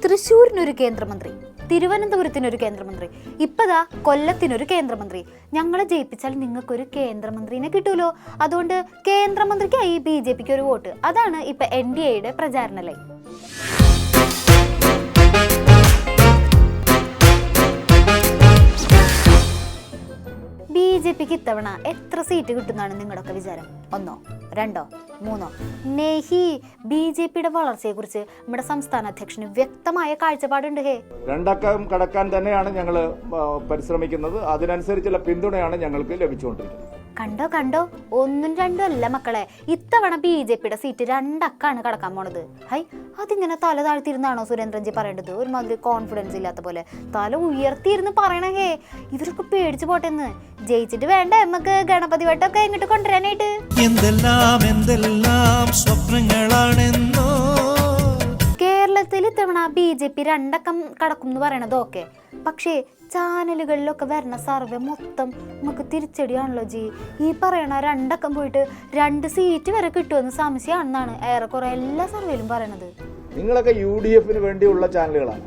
തൃശ്ശൂരിനൊരു കേന്ദ്രമന്ത്രി തിരുവനന്തപുരത്തിനൊരു കേന്ദ്രമന്ത്രി ഇപ്പതാ കൊല്ലത്തിനൊരു കേന്ദ്രമന്ത്രി. ഞങ്ങളെ ജയിപ്പിച്ചാൽ നിങ്ങൾക്കൊരു കേന്ദ്രമന്ത്രിനെ കിട്ടൂലോ? അതുകൊണ്ട് കേന്ദ്രമന്ത്രിക്കായി ബി ജെ പിക്ക് ഒരു വോട്ട്. അതാണ് ഇപ്പൊ എൻ ഡി എയുടെ പ്രചാരണ ലൈൻ. ബി ജെ പിക്ക് ഇത്തവണ എത്ര സീറ്റ് കിട്ടുന്നതാണ് നിങ്ങളുടെയൊക്കെ വിചാരം? ഒന്നോ രണ്ടോ മൂന്നോ? നെഹി ബി ജെ പിയുടെ വളർച്ചയെക്കുറിച്ച് നമ്മുടെ സംസ്ഥാന അധ്യക്ഷന് വ്യക്തമായ കാഴ്ചപ്പാടുണ്ട് ഹേ. രണ്ടക്കം കടക്കാൻ തന്നെയാണ് ഞങ്ങൾ പരിശ്രമിക്കുന്നത്. അതിനനുസരിച്ചുള്ള പിന്തുണയാണ് ഞങ്ങൾക്ക് ലഭിച്ചുകൊണ്ടിരിക്കുന്നത്. കണ്ടോ കണ്ടോ? ഒന്നും രണ്ടും അല്ല മക്കളെ. ഇത്തവണ ബി ജെ പിയുടെ സീറ്റ് രണ്ടക്കാണ് കടക്കാൻ പോണത്. ഹൈ അതിങ്ങനെ തല താഴ്ത്തിരുന്നാണോ സുരേന്ദ്രൻജി പറയേണ്ടത്? ഒരുമാതിരി കോൺഫിഡൻസ് ഇല്ലാത്ത പോലെ. തല ഉയർത്തിയിരുന്ന് പറയണ ഹേ. ഇവരൊക്കെ പേടിച്ചു പോട്ടെന്ന് ജയിച്ചിട്ട് വേണ്ട നമുക്ക് ഗണപതി വട്ടമൊക്കെ ഇങ്ങോട്ട് കൊണ്ടുവരാനായിട്ട്. എന്തെല്ലാം എന്തെല്ലാം സ്വപ്നങ്ങളാണെന്നോ കേരളത്തിൽ ഇത്തവണ ബി ജെ പി രണ്ടക്കം കടക്കും എന്ന് പറയണത് ഓക്കെ. പക്ഷേ ചാനലുകളിലൊക്കെ വരുന്ന സർവേ മൊത്തം നമുക്ക് തിരിച്ചടിയാണല്ലോ ജി. ഈ പറയണ രണ്ടക്കം പോയിട്ട് രണ്ട് സീറ്റ് വരെ കിട്ടുമെന്ന് സംശയമാണെന്നാണ് ഏറെക്കുറെ എല്ലാ സർവേയിലും പറയണത്. നിങ്ങളൊക്കെ യു ഡി എഫിന് വേണ്ടിയുള്ള ചാനലുകളാണ്.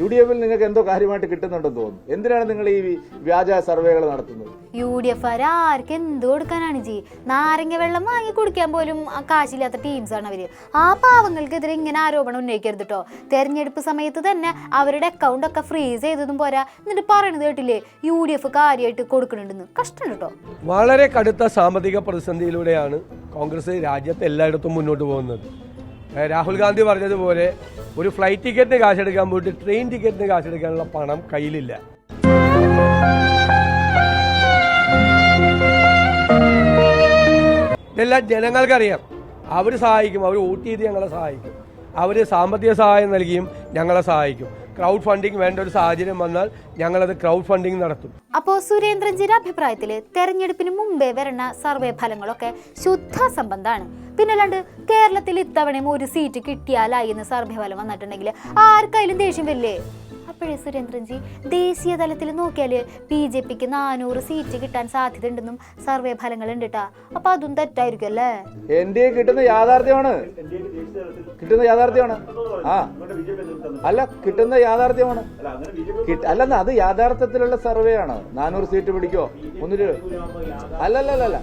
യു ഡി എഫിൽ നിങ്ങൾക്ക് എന്തോ കാര്യമായിട്ട് കിട്ടുന്നുണ്ടെന്ന് തോന്നുന്നു. എന്തിനാണ് നിങ്ങൾ ഈ വ്യാജ സർവേകൾ നടത്തുന്നത്? യു ഡി എഫ് ആർക്ക് എന്ത് കൊടുക്കാനാണ് ജി? നാരങ്ങ വെള്ളം വാങ്ങി കുടിക്കാൻ പോലും കാശില്ലാത്ത ടീംസ് ആണ് അവർ. ആ പാവങ്ങൾക്കെതിരെ ഇങ്ങനെ ആരോപണം ഉന്നയിക്കരുത് കേട്ടോ തെരഞ്ഞെടുപ്പ് സമയത്ത് തന്നെ അവരുടെ അക്കൗണ്ട് ഒക്കെ ഫ്രീസ് ചെയ്തതും പോരാ. എന്നിട്ട് പറയണത് കേട്ടില്ലേ? യു ഡി എഫ് കാര്യമായിട്ട് കൊടുക്കണുണ്ടെന്ന്. കഷ്ടം കേട്ടോ വളരെ കടുത്ത സാമ്പത്തിക പ്രതിസന്ധിയിലൂടെയാണ് കോൺഗ്രസ് രാജ്യത്ത് എല്ലായിടത്തും മുന്നോട്ട് പോകുന്നത്. രാഹുൽ ഗാന്ധി പറഞ്ഞതുപോലെ ഒരു ഫ്ലൈറ്റ് ടിക്കറ്റിന് കാശെടുക്കാൻ പോയിട്ട് ട്രെയിൻ ടിക്കറ്റിന് കാശെടുക്കാനുള്ള പണം കയ്യിലില്ല. ഇതെല്ലാം ജനങ്ങൾക്കറിയാം. അവർ സഹായിക്കും അവർ വോട്ട് ചെയ്ത് ഞങ്ങളെ സഹായിക്കും. അവർ സാമ്പത്തിക സഹായം നൽകിയും ഞങ്ങളെ സഹായിക്കും. ക്രൗഡ് ഫണ്ടിങ് വേണ്ട ഒരു സാഹചര്യം വന്നാൽ ഞങ്ങളത് ക്രൗഡ് ഫണ്ടിങ് നടത്തും. അപ്പോ സുരേന്ദ്രൻജിയുടെ അഭിപ്രായത്തിൽ തെരഞ്ഞെടുപ്പിന് മുമ്പേ വരുന്ന സർവേ ഫലങ്ങളൊക്കെ ശുദ്ധ സംബന്ധമാണ് പിന്നല്ലാണ്ട് കേരളത്തിൽ ഇത്തവണയും ഒരു സീറ്റ് കിട്ടിയാലായി എന്ന് സർവേ ഫലം വന്നിട്ടുണ്ടെങ്കിൽ ആർക്കായാലും ദേഷ്യം വരില്ലേ? അപ്പോഴേ സുരേന്ദ്രൻജി ദേശീയ തലത്തിൽ നോക്കിയാൽ ബി ജെ പിക്ക് നാനൂറ് സീറ്റ് കിട്ടാൻ സാധ്യത ഉണ്ടെന്നും സർവേ ഫലങ്ങൾ ഉണ്ടിട്ടാ അപ്പൊ അതും തെറ്റായിരിക്കും അല്ലേ? എൻ ഡി എ കിട്ടുന്ന യാഥാർത്ഥ്യമാണ്. കിട്ടുന്ന യാഥാർത്ഥ്യമാണ്. ആ. അല്ല കിട്ടുന്ന യാഥാർത്ഥ്യമാണ്. അല്ലെന്ന് അത് യാഥാർത്ഥ്യത്തിലുള്ള സർവേ ആണ്? നാനൂറ് സീറ്റ് പിടിക്കോ? ഒന്നിട്ട് അല്ലല്ലല്ല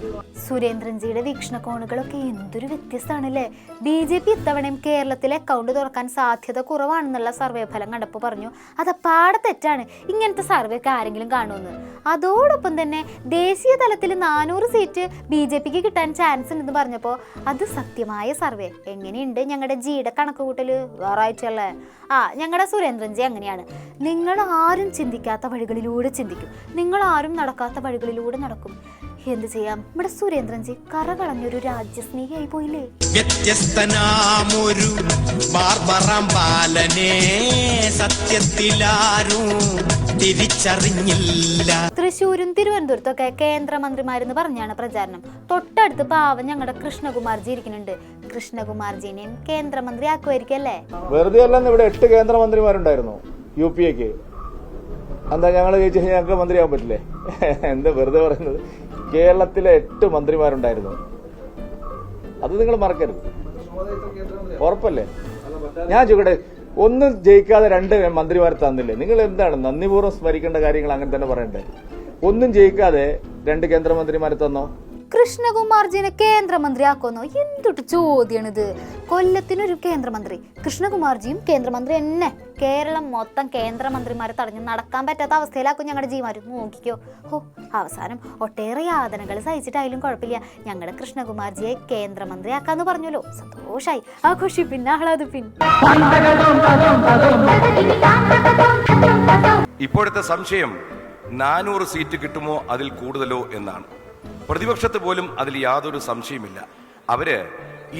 സുരേന്ദ്രൻജിയുടെ വീക്ഷണകോണുകളൊക്കെ എന്തൊരു വ്യത്യസ്തമാണല്ലേ ബി ജെ പി ഇത്തവണയും കേരളത്തിലെ അക്കൗണ്ട് തുറക്കാൻ സാധ്യത കുറവാണെന്നുള്ള സർവേ ഫലം കണ്ടപ്പോൾ പറഞ്ഞു അത് പാട് തെറ്റാണ്. ഇങ്ങനത്തെ സർവേ ഒക്കെ ആരെങ്കിലും കാണുമെന്ന്. അതോടൊപ്പം തന്നെ ദേശീയ തലത്തിൽ നാനൂറ് സീറ്റ് ബി ജെ പിക്ക് കിട്ടാൻ ചാൻസ് ഉണ്ടെന്ന് പറഞ്ഞപ്പോൾ അത് സത്യമായ സർവേ. എങ്ങനെയുണ്ട് ഞങ്ങളുടെ ജിയുടെ കണക്ക് കൂട്ടൽ വേറായിട്ടല്ലേ ആ ഞങ്ങളുടെ സുരേന്ദ്രൻജി അങ്ങനെയാണ്. നിങ്ങൾ ആരും ചിന്തിക്കാത്ത വഴികളിലൂടെ ചിന്തിക്കും. നിങ്ങൾ ആരും നടക്കാത്ത വഴികളിലൂടെ നടക്കും. എന്ത് ചെയ്യാം? നമ്മുടെ സുരേന്ദ്രൻജി കറ കളഞ്ഞൊരു രാജ്യസ്നേഹിയായി പോയില്ലേ? വ്യത്യസ്തനാമൊരു സത്യത്തിലാരും തിരിച്ചറിഞ്ഞില്ല. തൃശ്ശൂരും തിരുവനന്തപുരത്തൊക്കെ കേന്ദ്രമന്ത്രിമാരെന്ന് പറഞ്ഞാണ് പ്രചാരണം. തൊട്ടടുത്ത് പാവം ഞങ്ങളുടെ കൃഷ്ണകുമാർജി ഇരിക്കുന്നുണ്ട്. കൃഷ്ണകുമാർജിനെയും കേന്ദ്രമന്ത്രി ആക്കുമായിരിക്കും അല്ലേ വെറുതെ അല്ലെന്ന് ഇവിടെ എട്ട് കേന്ദ്രമന്ത്രിമാരുണ്ടായിരുന്നു യു പി എക്ക്. എന്താ ഞങ്ങൾ ചോദിച്ചു കഴിഞ്ഞാൽ ഞങ്ങൾക്ക് മന്ത്രിയാവാൻ പറ്റില്ലേ? എന്താ വെറുതെ പറയുന്നത്? കേരളത്തിലെ എട്ട് മന്ത്രിമാരുണ്ടായിരുന്നു. അത് നിങ്ങൾ മറക്കരുത്. ഉറപ്പല്ലേ? ഞാൻ ചോദിക്കട്ടെ ഒന്നും ജയിക്കാതെ രണ്ട് മന്ത്രിമാർ തന്നില്ലേ? നിങ്ങൾ എന്താണ് നന്ദിപൂർവം സ്മരിക്കേണ്ട കാര്യങ്ങൾ അങ്ങനെ തന്നെ പറയണ്ടേ? ഒന്നും ജയിക്കാതെ രണ്ട് കേന്ദ്രമന്ത്രിമാരെ തന്നോ? കൃഷ്ണകുമാർജിനെ ആക്കുന്നു എന്തൊട്ട് ചോദ്യമാണിത് കൊല്ലത്തിനൊരു കേന്ദ്രമന്ത്രി. കൃഷ്ണകുമാർജിയും കേന്ദ്രമന്ത്രി തന്നെ. കേരളം മൊത്തം കേന്ദ്രമന്ത്രിമാരെ തടഞ്ഞ് നടക്കാൻ പറ്റാത്ത അവസ്ഥയിലാക്കും ഞങ്ങളുടെ ജീമാര് നോക്കിക്കോ. ഹോ അവസാനം ഒട്ടേറെ യാതനകൾ സഹിച്ചിട്ടായാലും കുഴപ്പമില്ല. ഞങ്ങളുടെ കൃഷ്ണകുമാർജിയെ കേന്ദ്രമന്ത്രി ആക്കാന്ന് പറഞ്ഞല്ലോ. സന്തോഷായി. ആ ഖുഷി ആഘോഷിപ്പിൻ പിന്നെ ഇപ്പോഴത്തെ സംശയം നാനൂറ് സീറ്റ് കിട്ടുമോ അതിൽ കൂടുതലോ എന്നാണ്. പ്രതിപക്ഷത്ത് പോലും അതിൽ യാതൊരു സംശയമില്ല അവർ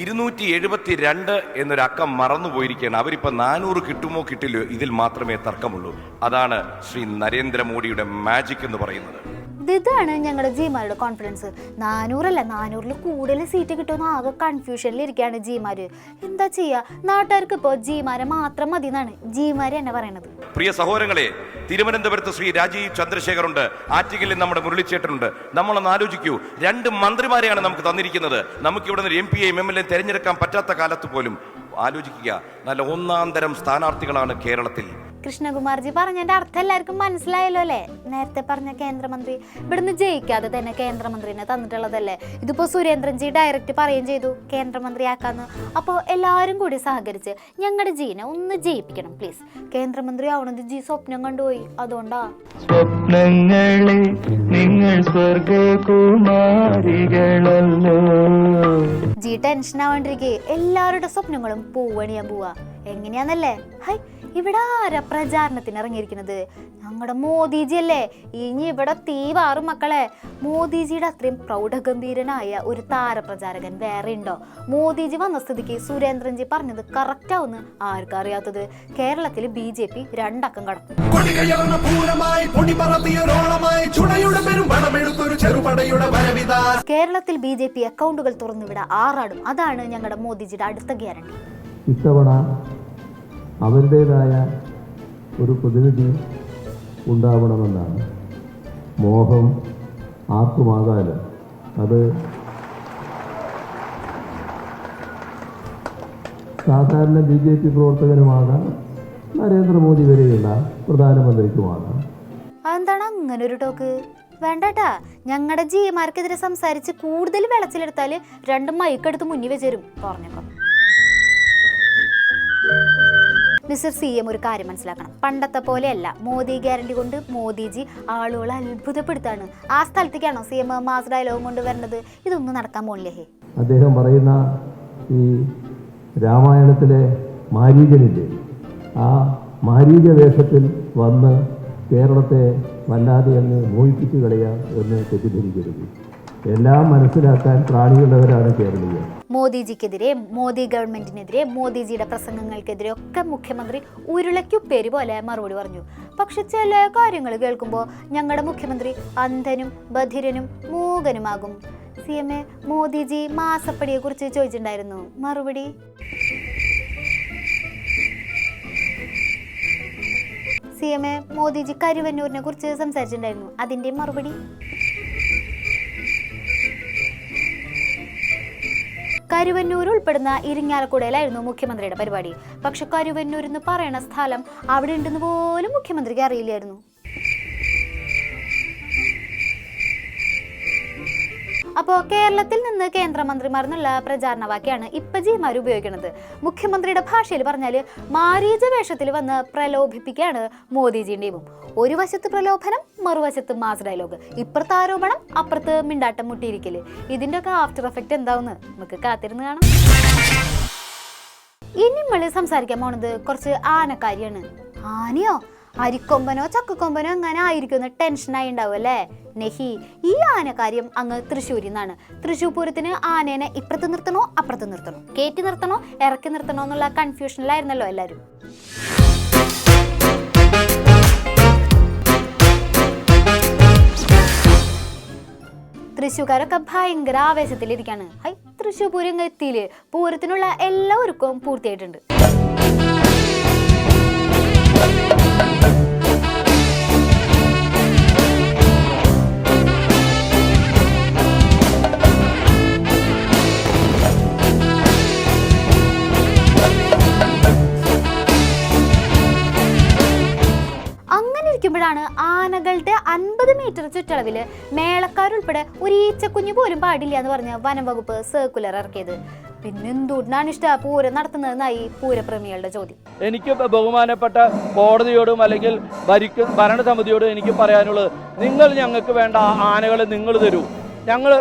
ഇരുന്നൂറ്റി എഴുപത്തി രണ്ട് എന്നൊരു അക്കം മറന്നുപോയിരിക്കുകയാണ് അവരിപ്പോ നാനൂറ് കിട്ടുമോ കിട്ടില്ലയോ ഇതിൽ മാത്രമേ തർക്കമുള്ളൂ. അതാണ് ശ്രീ നരേന്ദ്രമോദിയുടെ മാജിക് എന്ന് പറയുന്നത്. ഇതാണ് ഞങ്ങളുടെ ജിമാരുടെ കോൺഫിഡൻസ് നാനൂറല്ല നാനൂറിൽ കൂടുതൽ സീറ്റ് കിട്ടുമെന്ന് ആകെ കൺഫ്യൂഷനിൽ ഇരിക്കുകയാണ് ജിമാര്. എന്താ ചെയ്യുക നാട്ടുകാർക്ക് ഇപ്പോൾ ജിമാരെ മാത്രം മതി എന്നാണ് ജിമാര് എന്നെ പറയണത്. പ്രിയ സഹോദരങ്ങളെ തിരുവനന്തപുരത്ത് ശ്രീ രാജീവ് ചന്ദ്രശേഖർ ഉണ്ട്. ആറ്റിങ്ങലിൽ നമ്മുടെ മുരളിച്ചേട്ടനുണ്ട്. നമ്മളൊന്ന് ആലോചിക്കൂ. രണ്ട് മന്ത്രിമാരെയാണ് നമുക്ക് തന്നിരിക്കുന്നത്. നമുക്ക് ഇവിടെ നിന്ന് M P M L A തിരഞ്ഞെടുക്കാൻ പറ്റാത്ത കാലത്ത് പോലും ആലോചിക്കുക. നല്ല ഒന്നാം തരം സ്ഥാനാർത്ഥികളാണ് കേരളത്തിൽ. കൃഷ്ണകുമാർജി പറഞ്ഞതിന്റെ അർത്ഥം എല്ലാവർക്കും മനസ്സിലായല്ലോ അല്ലേ? നേരത്തെ പറഞ്ഞ കേന്ദ്രമന്ത്രി ഇവിടുന്ന് ജയിക്കാതെ തന്നെ കേന്ദ്രമന്ത്രിനെ തന്നിട്ടുള്ളതല്ലേ? ഇതിപ്പോ സുരേന്ദ്രൻജി ഡയറക്റ്റ് പറയുകയും ചെയ്തു കേന്ദ്രമന്ത്രിയാക്കാന്ന് അപ്പോൾ എല്ലാവരും കൂടി സഹകരിച്ച് ഞങ്ങളുടെ ജീനെ ഒന്ന് ജയിപ്പിക്കണം പ്ലീസ് കേന്ദ്രമന്ത്രി ആവണത് ജി സ്വപ്നം കണ്ടുപോയി അതുകൊണ്ടാ. സ്വപ്നങ്ങളെ നിങ്ങൾ സ്വർഗകുമാരികളല്ലോ ജി ടെൻഷൻ ആവാണ്ടിരിക്കെ എല്ലാവരുടെ സ്വപ്നങ്ങളും പൂവണിയാൻ പോവാ. എങ്ങനെയാന്നല്ലേ? ഹൈ ഇവിടെ ആരാ പ്രചാരണത്തിന് ഇറങ്ങിയിരിക്കുന്നത്? ഞങ്ങളുടെ മോദിജി അല്ലേ ഇനി ഇവിടെ തീ വാറും മക്കളെ. മോദിജിയുടെ അത്രയും പ്രൗഢഗംഭീരനായ ഒരു താരപ്രചാരകൻ വേറെ ഉണ്ടോ? മോദിജി വന്ന സ്ഥിതിക്ക് സുരേന്ദ്രൻജി പറഞ്ഞത് കറക്റ്റ് ആവുന്ന് ആർക്കും അറിയാത്തത്? കേരളത്തിൽ ബി ജെ പി രണ്ടക്കം കടക്കും. കേരളത്തിൽ ബി ജെ പി അക്കൗണ്ടുകൾ തുറന്നിവിടെ ആറാടും. അതാണ് ഞങ്ങളുടെ മോദിജിയുടെ അടുത്ത ഗ്യാരണ്ടി. ഇത്തവണ അവരുടേതായ ഒരു പ്രതിനിധി ഉണ്ടാവണമെന്നാണ്. മോഹം ആർക്കുമാകാലും അത് സാധാരണ ബി ജെ പി പ്രവർത്തകനുമാകാം നരേന്ദ്രമോദി വരെയുള്ള പ്രധാനമന്ത്രിക്കുമാകാം. അതെന്താണ് അങ്ങനെ ഒരു ടോക്ക്? വേണ്ടട്ടാ. ഞങ്ങളുടെ ജിമാർക്കെതിരെ സംസാരിച്ച് കൂടുതൽ വെളച്ചിലെടുത്താൽ രണ്ട് മൈക്കെടുത്ത് മുന്നിൽ വെച്ച് തരും പറഞ്ഞേക്കാം. മിസ്റ്റർ സി എം ഒരു കാര്യം മനസ്സിലാക്കണം. പണ്ടത്തെ പോലെയല്ല. മോദി ഗ്യാരണ്ടി കൊണ്ട് മോദിജി ആളുകളെ അത്ഭുതപ്പെടുത്താണ്. ആ സ്ഥലത്തേക്കാണോ സി എം മാസ് ഡയലോഗും കൊണ്ട് വരണത്? ഇതൊന്നും നടക്കാൻ പോണില്ലേ അദ്ദേഹം പറയുന്ന ഈ രാമായണത്തിലെ മാരീചനില്ലേ ആ മാരീച വേഷത്തിൽ വന്ന് കേരളത്തെ വല്ലാതെ അങ്ങ് മോഹിപ്പിച്ചു കളയാം എന്ന് തെറ്റിദ്ധരിക്കരുത്. എല്ലാം മനസ്സിലാക്കാൻ പ്രാണിയുള്ളവരാണ് കേരളീയർ. മോദിജിക്കെതിരെ മോദി ഗവൺമെന്റിനെതിരെ മോദിജിയുടെ പ്രസംഗങ്ങൾക്കെതിരെ ഒക്കെ മുഖ്യമന്ത്രി ഉരുളയ്ക്കു പേര് പോലെ മറുപടി പറഞ്ഞു. പക്ഷെ ചില കാര്യങ്ങൾ കേൾക്കുമ്പോൾ ഞങ്ങളുടെ മുഖ്യമന്ത്രി അന്ധനും ബധിരനും മൂകനുമാകും. സി എം എ മോദിജി മാസപ്പടിയെ കുറിച്ച് ചോദിച്ചിട്ടുണ്ടായിരുന്നു. മറുപടി? സി എം എ മോദിജി കരുവന്നൂരിനെ കുറിച്ച് സംസാരിച്ചിട്ടുണ്ടായിരുന്നു. അതിന്റെ മറുപടി? കരുവന്നൂർ ഉൾപ്പെടുന്ന ഇരിങ്ങാലക്കുടയിലായിരുന്നു മുഖ്യമന്ത്രിയുടെ പരിപാടി. പക്ഷെ കരുവന്നൂർ എന്ന് പറയുന്ന സ്ഥലം അവിടെ ഉണ്ടെന്ന് പോലും മുഖ്യമന്ത്രിക്ക് അറിയില്ലായിരുന്നു. അപ്പോൾ കേരളത്തിൽ നിന്ന് കേന്ദ്രമന്ത്രിമാർ എന്നുള്ള പ്രചാരണ വാക്യാണ് ഇപ്പജിമാർ ഉപയോഗിക്കുന്നത് മുഖ്യമന്ത്രിയുടെ ഭാഷയിൽ പറഞ്ഞാൽ മാരീച വേഷത്തിൽ വന്ന് പ്രലോഭിപ്പിക്കുകയാണ് മോദിജിയും ടീമും ഒരു വശത്ത് പ്രലോഭനം മറുവശത്ത് മാസ് ഡയലോഗ്. ഇപ്പുറത്ത് ആരോപണം അപ്പുറത്ത് മിണ്ടാട്ടം മുട്ടിയിരിക്കൽ. ഇതിന്റെ ഒക്കെ ആഫ്റ്റർ എഫക്റ്റ് എന്താവുന്ന് നമുക്ക് കാത്തിരുന്ന് കാണാം. ഇനി നമ്മൾ സംസാരിക്കാൻ പോണത് കുറച്ച് ആനക്കാരിയാണ്. ആനയോ? അരിക്കൊമ്പനോ ചക്കക്കൊമ്പനോ അങ്ങനെ ആയിരിക്കുമെന്ന് ടെൻഷനായി ഉണ്ടാവും അല്ലേ? നെഹി ഈ ആനക്കാര്യം അങ്ങ് തൃശ്ശൂരിൽ നിന്നാണ് തൃശ്ശൂർ പൂരത്തിന് ആനേനെ ഇപ്പുറത്ത് നിർത്തണോ അപ്പുറത്ത് നിർത്തണോ? കയറ്റി നിർത്തണോ ഇറക്കി നിർത്തണോ എന്നുള്ള കൺഫ്യൂഷനിലായിരുന്നല്ലോ എല്ലാവരും തൃശ്ശൂക്കാരൊക്കെ ഭയങ്കര ആവേശത്തിലിരിക്കാണ്. ഹൈ തൃശ്ശൂർ പൂരം എത്തിയില്ലേ? പൂരത്തിനുള്ള എല്ലാ ഒരുക്കവും പൂർത്തിയായിട്ടുണ്ട്. ചുറ്റളവിൽ മേളക്കാരുൾപ്പെടെ ഒരു ഈച്ചക്കുഞ്ഞു പോലും പാടില്ല എന്ന് പറഞ്ഞ് വനം വകുപ്പ് സർക്കുലർ ഇറക്കിയത്. പിന്നെ എന്തുകൊണ്ടാണ് ഇഷ്ട? പൂരം നടത്തുന്നതെന്നായി പൂരപ്രേമികളുടെ ചോദ്യം. എനിക്ക് ബഹുമാനപ്പെട്ട കോടതിയോടും അല്ലെങ്കിൽ ഭരിക്ക ഭരണസമിതിയോടും എനിക്ക് പറയാനുള്ളത് നിങ്ങൾ ഞങ്ങൾക്ക് വേണ്ട ആനകളെ നിങ്ങൾ തരൂ. ഞങ്ങൾ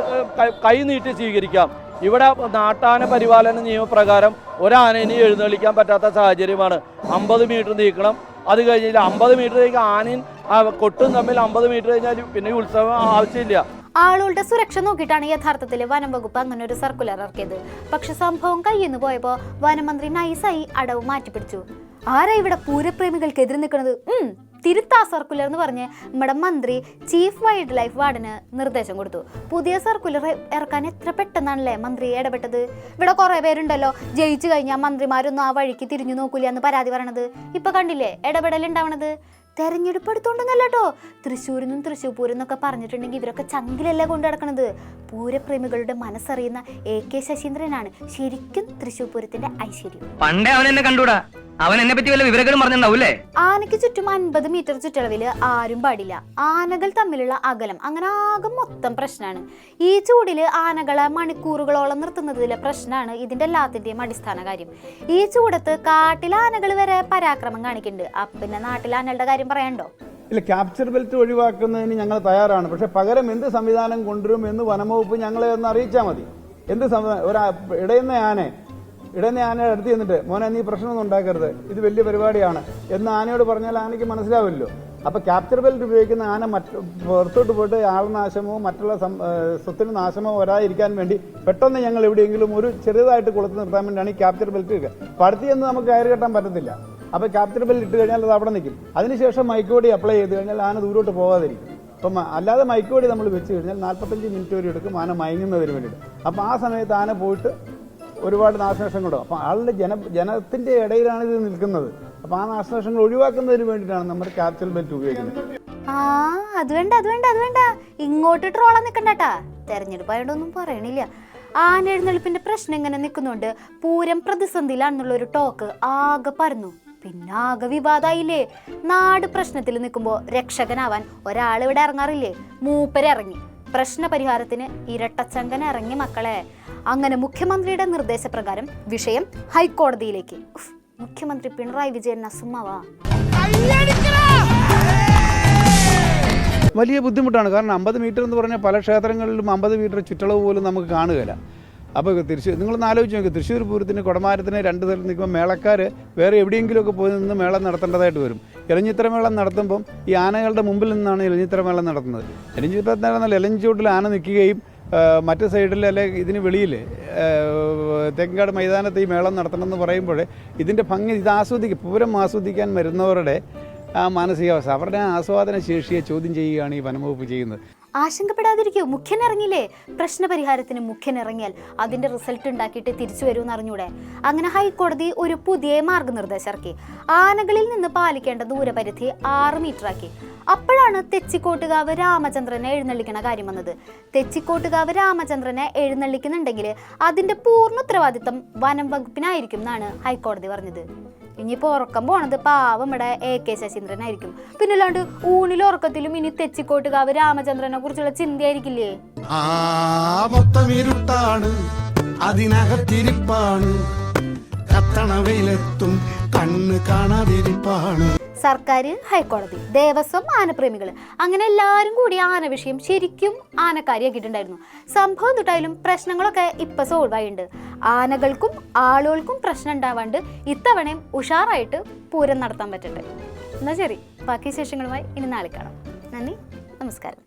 കൈ നീട്ടി സ്വീകരിക്കാം. ഇവിടെ നാട്ടാന പരിപാലന നിയമപ്രകാരം ഒരാനേനെ എഴുന്നള്ളിക്കാൻ പറ്റാത്ത സാഹചര്യമാണ്. അമ്പത് മീറ്റർ നീക്കണം അത് കഴിഞ്ഞില്ല. അമ്പത് മീറ്ററിലേക്ക് ആനയും കൊട്ടും തമ്മിൽ അമ്പത് മീറ്റർ കഴിഞ്ഞാൽ പിന്നെ ഉത്സവം ആവശ്യമില്ല. ആളുകളുടെ സുരക്ഷ നോക്കിയിട്ടാണ് യഥാർത്ഥത്തിൽ വനം വകുപ്പ് അങ്ങനെ ഒരു സർക്കുലർ ഇറക്കിയത്. പക്ഷെ സംഭവം പോയപ്പോ പോയപ്പോൾ വനമന്ത്രി നൈസായി അടവ് മാറ്റിപ്പിടിച്ചു. ആരാ ഇവിടെ പൂരപ്രേമികൾക്കെതിരെ നിൽക്കുന്നത് തിരുത്താ സർക്കുലർ എന്ന് പറഞ്ഞ് നമ്മുടെ മന്ത്രി ചീഫ് വൈൽഡ് ലൈഫ് വാർഡിന് നിർദ്ദേശം കൊടുത്തു. പുതിയ സർക്കുലർ ഇറക്കാൻ എത്ര പെട്ടെന്നാണല്ലേ മന്ത്രി ഇടപെട്ടത്? ഇവിടെ കുറേ പേരുണ്ടല്ലോ. ജയിച്ചു കഴിഞ്ഞാൽ മന്ത്രിമാരൊന്നും ആ വഴിക്ക് തിരിഞ്ഞു നോക്കൂല എന്ന് പരാതി പറയണത്. ഇപ്പൊ കണ്ടില്ലേ ഇടപെടൽ ഉണ്ടാവണത്? തെരഞ്ഞെടുപ്പ് എടുത്തോണ്ടെന്നല്ല കേട്ടോ തൃശ്ശൂരിൽ തൃശ്ശൂർ പൂരം എന്നൊക്കെ പറഞ്ഞിട്ടുണ്ടെങ്കിൽ ഇവരൊക്കെ ചങ്കിലല്ല കൊണ്ടു നടക്കണത്. പൂരപ്രേമികളുടെ മനസ്സറിയുന്ന എ കെ ശശീന്ദ്രനാണ് ശരിക്കും തൃശ്ശൂർ പൂരത്തിന്റെ ഐശ്വര്യം. പണ്ടേ അവനെന്നെ കണ്ടൂടാ. അവൻ എന്നെ പറ്റി വല്ല വിവരങ്ങളും പറഞ്ഞിട്ടുണ്ടാവൂലേ ആനയ്ക്ക് ചുറ്റും അൻപത് മീറ്റർ ചുറ്റളവിൽ ആരും പാടില്ല. ആനകൾ തമ്മിലുള്ള അകലം അങ്ങനെ ആകെ മൊത്തം പ്രശ്നമാണ് ഈ ചൂടിൽ ആനകളെ മണിക്കൂറുകളോളം നിർത്തുന്നതിലെ പ്രശ്നമാണ് ഇതിന്റെ എല്ലാത്തിന്റെയും അടിസ്ഥാന കാര്യം. ഈ ചൂടത്ത് കാട്ടിലെ ആനകൾ വരെ പരാക്രമം കാണിക്കുന്നുണ്ട്. അപ്പൊ പിന്നെ നാട്ടിലെ ആനകളുടെ കാര്യം പറയണ്ടോ ഇല്ല ക്യാപ്ചർ ബെൽറ്റ് ഒഴിവാക്കുന്നതിന് ഞങ്ങൾ തയ്യാറാണ്. പക്ഷെ പകരം എന്ത് സംവിധാനം കൊണ്ടുവരും എന്ന് വനംവകുപ്പ് ഞങ്ങളെ ഒന്ന് അറിയിച്ചാൽ മതി. എന്ത് സംവിധാനം ഒരു ഇടയുന്ന ആനെ ഇടയുന്ന ആന അടുത്ത് ചെന്നിട്ട് മോനെ നീ പ്രശ്നമൊന്നും ഉണ്ടാക്കരുത്. ഇത് വലിയ പരിപാടിയാണ്. എന്ന് ആനയോട് പറഞ്ഞാൽ ആനയ്ക്ക് മനസ്സിലാവില്ലോ. അപ്പൊ ക്യാപ്ചർ ബെൽറ്റ് ഉപയോഗിക്കുന്ന ആന മറ്റ് പുറത്തോട്ട് പോയിട്ട് ആൾനാശമോ മറ്റുള്ള സ്വത്തിന് നാശമോ വരാതിരിക്കാൻ വേണ്ടി പെട്ടെന്ന് ഞങ്ങൾ എവിടെയെങ്കിലും ഒരു ചെറുതായിട്ട് കൊളുത്ത് നിർത്താൻ വേണ്ടിയാണ് ഈ ക്യാപ്ചർ ബെൽറ്റ് ഇടുക. പടുത്തി എന്ന് നമുക്ക് കയറി കെട്ടാൻ പറ്റത്തില്ല. അപ്പൊ ക്യാപ്ചർ ബെൽറ്റ് ഇട്ട് കഴിഞ്ഞാൽ അത് അവിടെ നിൽക്കും. അതിനുശേഷം മൈക്കോടി അപ്ലൈ ചെയ്ത് കഴിഞ്ഞാൽ ആന ദൂരോട്ട് പോകാതിരിക്കും. അപ്പം അല്ലാതെ മൈക്കോടി നമ്മൾ വെച്ച് കഴിഞ്ഞാൽ നാൽപ്പത്തഞ്ച് മിനിറ്റ് വരെ എടുക്കും ആന മയങ്ങുന്നതിന് വേണ്ടിയിട്ട്. അപ്പം ആ സമയത്ത് ആന പോയിട്ട് ഒരുപാട് നാശനഷ്ടങ്ങളുണ്ടാവും അപ്പം ആളുടെ ജന ജനത്തിന്റെ ഇടയിലാണ് ഇത് നിൽക്കുന്നത്. അപ്പം ആ നാശനഷ്ടങ്ങൾ ഒഴിവാക്കുന്നതിന് വേണ്ടിയിട്ടാണ് നമ്മൾ ക്യാപ്ചർ ബെൽറ്റ് ഉപയോഗിക്കുന്നത്. ആ അത് വേണ്ട അത് വേണ്ട അത് വേണ്ട. ഇങ്ങോട്ട് ട്രോളാൻ നിൽക്കണ്ടട്ടാ തെരഞ്ഞെടുപ്പ് ആയതുകൊണ്ടൊന്നും പറയണില്ല. ആന എഴുന്നള്ളിപ്പിന്റെ പ്രശ്നം ഇങ്ങനെ നിൽക്കുന്നുണ്ട്. പൂരം പ്രതിസന്ധിയിലാണെന്നുള്ള ഒരു ടോക്ക് ആകെ പറഞ്ഞു പിന്നെ ആകെ വിവാദമായില്ലേ നാട് പ്രശ്നത്തിൽ നിൽക്കുമ്പോൾ രക്ഷകനാവാൻ ഒരാൾ ഇവിടെ ഇറങ്ങാറില്ലേ? മൂപ്പര് ഇറങ്ങി. പ്രശ്ന പരിഹാരത്തിന് ഇരട്ടച്ചങ്കന ഇറങ്ങി മക്കളെ. അങ്ങനെ മുഖ്യമന്ത്രിയുടെ നിർദ്ദേശപ്രകാരം വിഷയം ഹൈക്കോടതിയിലേക്ക്. മുഖ്യമന്ത്രി പിണറായി വിജയൻ അസുമാവാ. വലിയ ബുദ്ധിമുട്ടാണ്. കാരണം അമ്പത് മീറ്റർ എന്ന് പറഞ്ഞാൽ പല ക്ഷേത്രങ്ങളിലും അമ്പത് മീറ്റർ ചുറ്റളവ് പോലും നമുക്ക് കാണുകയില്ല. അപ്പോൾ തൃശ്ശൂർ നിങ്ങളൊന്ന് ആലോചിച്ച് നോക്കി. തൃശ്ശൂർ പൂരത്തിന് കുടമാരത്തിന് രണ്ട് സ്ഥലത്ത് നിൽക്കുമ്പോൾ മേളക്കാർ വേറെ എവിടെയെങ്കിലുമൊക്കെ പോയി നിന്ന് മേളം നടത്തേണ്ടതായിട്ട് വരും. ഇലഞ്ഞിത്തര മേളം നടത്തുമ്പം ഈ ആനകളുടെ മുമ്പിൽ നിന്നാണ് ഇലഞ്ഞിത്തരമേളം നടത്തുന്നത്. ഇലഞ്ഞിത്തര എന്നാൽ ഇലഞ്ഞിച്ചൂട്ടിൽ ആന നിൽക്കുകയും മറ്റു സൈഡിൽ അല്ലെ ഇതിന് വെളിയിൽ തെങ്കാട് മൈതാനത്ത് ഈ മേളം നടത്തണമെന്ന് പറയുമ്പോൾ ഇതിന്റെ ഭംഗി ഇത് ആസ്വദിക്കുക പൂരം ആസ്വദിക്കാൻ വരുന്നവരുടെ ആ മാനസികാവസ്ഥ അവരുടെ ആസ്വാദന ശേഷിയെ ചോദ്യം ചെയ്യുകയാണ് ഈ വനംവകുപ്പ് ചെയ്യുന്നത്. ആശങ്കപ്പെടാതിരിക്കൂ. മുഖ്യൻ ഇറങ്ങിയില്ലേ പ്രശ്നപരിഹാരത്തിന് മുഖ്യൻ ഇറങ്ങിയാൽ അതിന്റെ റിസൾട്ട് ഉണ്ടാക്കിയിട്ട് തിരിച്ചു വരുമെന്ന് അറിഞ്ഞൂടെ? അങ്ങനെ ഹൈക്കോടതി ഒരു പുതിയ മാർഗനിർദ്ദേശം ഇറക്കി. ആനകളിൽ നിന്ന് പാലിക്കേണ്ട ദൂരപരിധി ആറ് മീറ്ററാക്കി. അപ്പോഴാണ് തെച്ചിക്കോട്ടുകാവ് രാമചന്ദ്രനെ എഴുന്നള്ളിക്കണ കാര്യം വന്നത്. തെച്ചിക്കോട്ടുകാവ് രാമചന്ദ്രനെ എഴുന്നള്ളിക്കുന്നുണ്ടെങ്കിൽ അതിന്റെ പൂർണ ഉത്തരവാദിത്തം വനം വകുപ്പിനായിരിക്കും എന്നാണ് ഹൈക്കോടതി പറഞ്ഞത്. ഇനിയിപ്പോ ഉറക്കം പോണത് പാവം ഇവിടെ എ കെ ശശീന്ദ്രനായിരിക്കും. പിന്നല്ലാണ്ട് ഊണിൽ ഉറക്കത്തിലും ഇനി തെച്ചിക്കോട്ടുകാവ് രാമചന്ദ്രനെ കുറിച്ചുള്ള ചിന്തയായിരിക്കില്ലേ? ആ ഇരുട്ടാണ് അതിനകത്തിരിപ്പാണ്. കത്തണ കണ്ണ് കാണാതിരിപ്പാണ്. സർക്കാർ ഹൈക്കോടതി ദേവസ്വം ആനപ്രേമികൾ അങ്ങനെ എല്ലാവരും കൂടി ആന വിഷയം ശരിക്കും ആനക്കാരിയാക്കിയിട്ടുണ്ടായിരുന്നു. സംഭവം തൊട്ടായാലും പ്രശ്നങ്ങളൊക്കെ ഇപ്പൊ സോൾവ് ആയിട്ടുണ്ട് ആനകൾക്കും ആളുകൾക്കും പ്രശ്നം ഉണ്ടാവാണ്ട് ഇത്തവണയും ഉഷാറായിട്ട് പൂരം നടത്താൻ പറ്റട്ടെ. എന്നാ ശരി ബാക്കി വിശേഷങ്ങളുമായി ഇനി നാളെ കാണാം. നന്ദി നമസ്കാരം.